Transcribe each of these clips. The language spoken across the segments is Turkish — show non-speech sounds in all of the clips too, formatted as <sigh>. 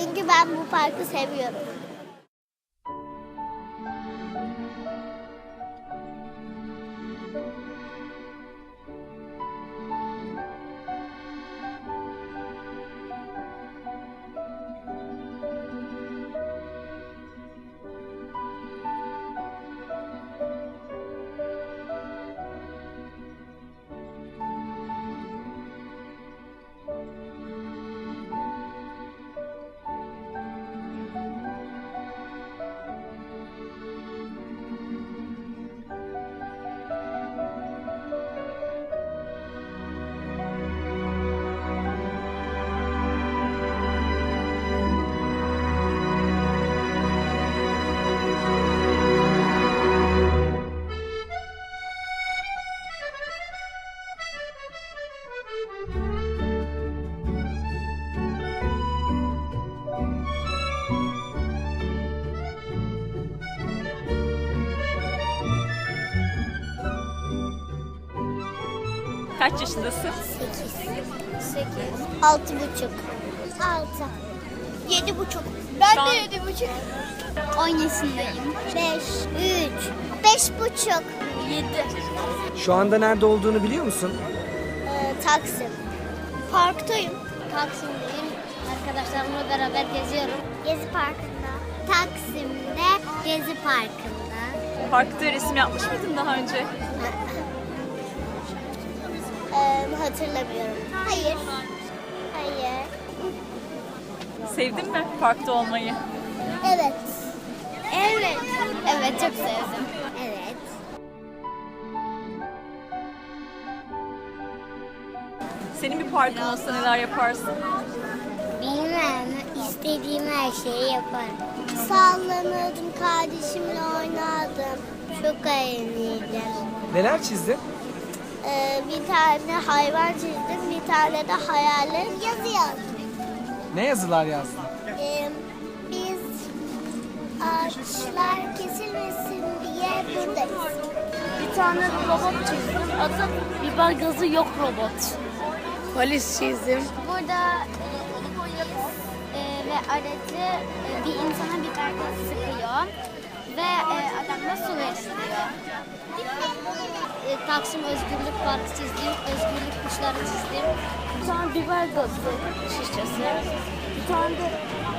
Çünkü ben bu parkı seviyorum. Kaç yaşındasın? Sekiz. Sekiz. Altı buçuk. Altı. Yedi buçuk. Ben Şu an- de yedi buçuk. On yaşındayım. Beş. Üç. Beş buçuk. Yedi. Şu anda nerede olduğunu biliyor musun? Ee, Taksim. Parktayım. Taksim'deyim. Arkadaşlarımla beraber geziyorum. Gezi Parkı'nda. Taksim'de Gezi Parkı'nda. Parkta resim yapmış mıydın daha önce? <laughs> Ee, hatırlamıyorum. Hayır. Hayır. Sevdin mi parkta olmayı? Evet. Evet. Evet çok sevdim. Evet. Senin bir parkın olsa neler yaparsın? Bilmem. istediğim her şeyi yaparım. Sallanırdım, kardeşimle oynardım. Çok eğlenirdim. Neler çizdin? Ee, bir tane hayvan çizdim, bir tane de hayalim yazı yazdım. Ne yazılar yazdın? Ee, biz ağaçlar kesilmesin diye buradayız. Bir tane robot çizdim. Adı biber gazı yok robot. Polis çizdim. Burada e, polis e, ve aracı e, bir insana biber gazı sıkıyor ve e, adam da su veriyor. E, Taksim Özgürlük Parkı çizdim, özgürlük kuşları çizdim. Bir tane biber gazı şişesi. Bir tane de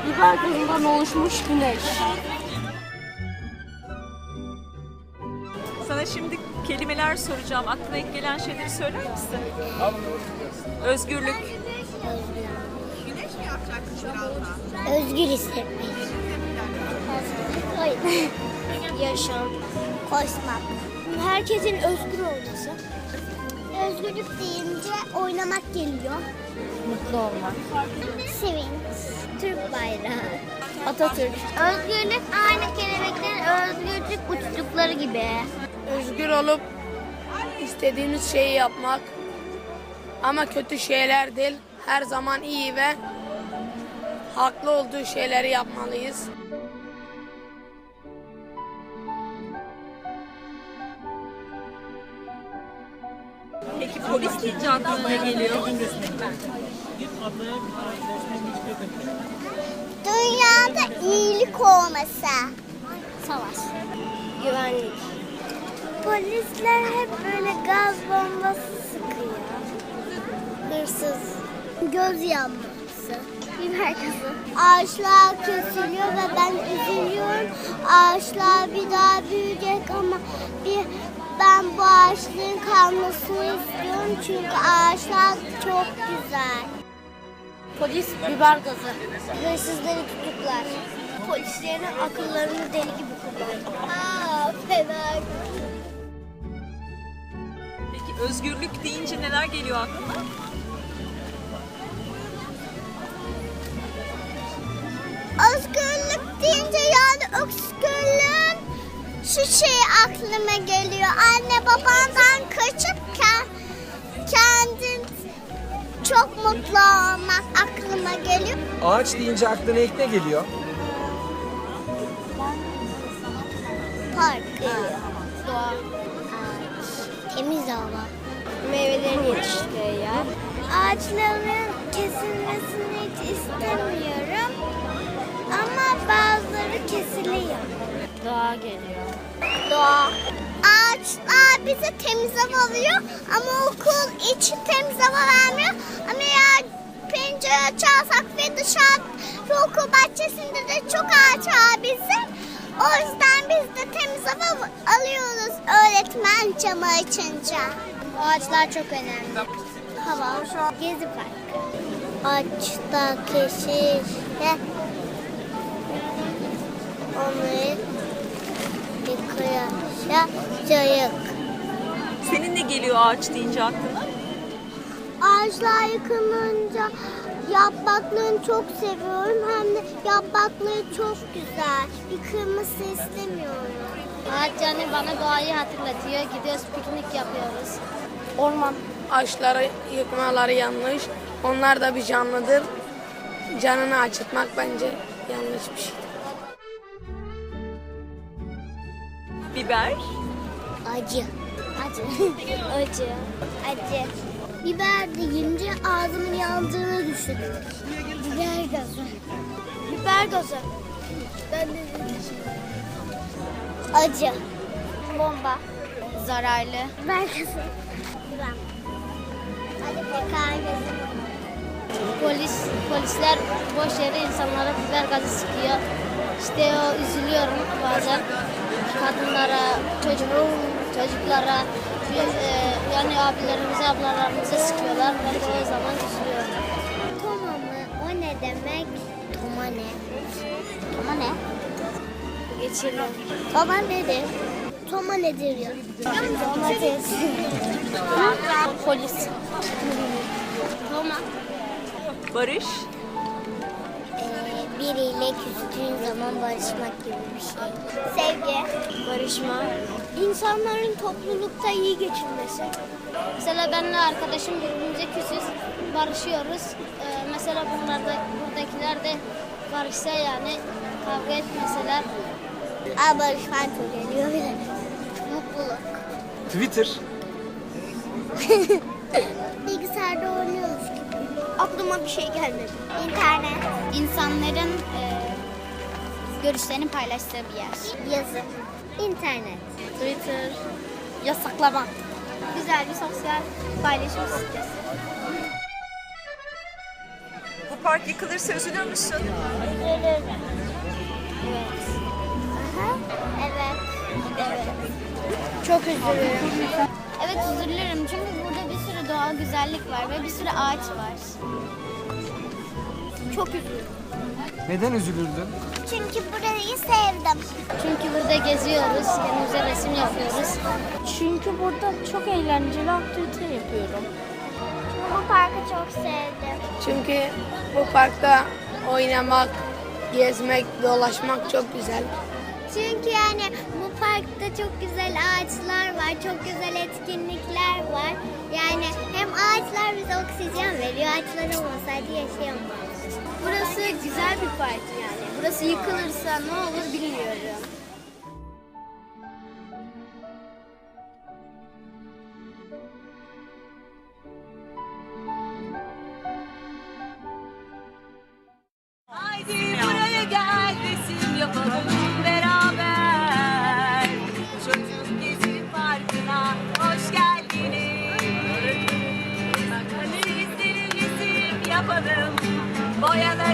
biber gazından oluşmuş güneş. Sana şimdi kelimeler soracağım. Aklına ilk gelen şeyleri söyler misin? Özgürlük, Özgür hissetmek. Hayır. <laughs> Yaşam. Koşmak. Herkesin özgür olması. Özgürlük deyince oynamak geliyor. Mutlu olmak. Sevinç. Türk bayrağı. Atatürk. Özgürlük aynı kelebeklerin özgürlük uçtukları gibi. özgür olup istediğiniz şeyi yapmak ama kötü şeyler değil her zaman iyi ve haklı olduğu şeyleri yapmalıyız. Polis deyince aklına ne geliyor? Dünyada iyilik olması. Savaş. Güvenlik. Polisler hep böyle gaz bombası sıkıyor. Hırsız. Göz yanması. Biber gazı. Ağaçlar kesiliyor ve ben üzülüyorum. Ağaçlar bir daha büyüyecek ama bir ben bu ağaçların kalmasını istiyorum çünkü ağaçlar çok güzel. Polis biber gazı. Hırsızları tutuklar. Polislerin akıllarını deli gibi kullanıyor. Aa, fena. Peki özgürlük deyince neler geliyor aklına? Şu şey aklıma geliyor. Anne babandan kaçıp ke- kendin çok mutlu olmak aklıma geliyor. Ağaç deyince aklına ilk ne geliyor? Park geliyor. Doğa. Ağaç. Temiz hava. Meyvelerin yetiştiği yer. Ağaçların kesilmesini hiç istemiyorum. Doğa geliyor. Doğa. Ağaçlar bize temiz hava alıyor ama okul içi temiz hava vermiyor. Ama eğer pencere açarsak ve dışarı ve okul bahçesinde de çok ağaç var bizim. O yüzden biz de temiz hava alıyoruz öğretmen camı açınca. Ağaçlar çok önemli. Hava, gezi parkı. Ağaçta keşif ve yıkayacak. Senin ne geliyor ağaç deyince aklına? Ağaçlar yıkılınca yapraklarını çok seviyorum. Hem de yaprakları çok güzel. Yıkılması istemiyorum. Ağaç yani bana doğayı hatırlatıyor. Gidiyoruz piknik yapıyoruz. Orman ağaçları yıkmaları yanlış. Onlar da bir canlıdır. Canını acıtmak bence yanlış bir şey. Biber. Acı. Acı. <laughs> Acı. Acı. Biber deyince ağzımın yandığını düşün. Biber gazı. Biber gazı. Ben de Acı. Bomba. Zararlı. Biber gazı. Güven. Hadi biber gazı. Polis, polisler boş yere insanlara biber gazı sıkıyor. İşte o üzülüyorum bazen. Kadınlara, çocuk, çocuklara, biz, e, yani abilerimize, ablalarımıza sıkıyorlar. Ben de o zaman üzülüyorum. Toma mı? O ne demek? Toma ne? Toma ne? Geçelim. Toma nedir? Toma nedir ya? Domates. Polis. Toma. Barış. Biriyle küstüğün zaman barışmak gibi bir şey. Sevgi. Barışma. İnsanların toplulukta iyi geçinmesi. Mesela benimle arkadaşım birbirimize küsüz, barışıyoruz. Ee, mesela bunlar da, buradakiler de barışsa yani kavga etmeseler. Aa, barışmak çok geliyor bile. Mutluluk. Twitter. <laughs> Bilgisayarda oynuyormuş gibi. Aklıma bir şey gelmedi. İnternet. İnsanların e, görüşlerini paylaştığı bir yer. Yazı. İnternet. Twitter yasaklama. Güzel bir sosyal paylaşım sitesi. Bu park yıkılırsa üzülür müsün? Evet. Aha. Evet. Evet. Çok üzülürüm. Evet üzülürüm çünkü doğal güzellik var ve bir sürü ağaç var. Çok üzülürüm. Neden üzülürdün? Çünkü burayı sevdim. Çünkü burada geziyoruz, kendimize resim yapıyoruz. Çünkü burada çok eğlenceli aktivite yapıyorum. Bu parkı çok sevdim. Çünkü bu parkta oynamak, gezmek, dolaşmak çok güzel. Çünkü yani bu parkta çok güzel ağaçlar var, çok güzel etkinlikler var. Yani veriyor, ağaçlar olmasaydı yaşayamayız. Burası güzel bir park yani. Burası yıkılırsa ne olur bilmiyorum. Boyalarımızı bana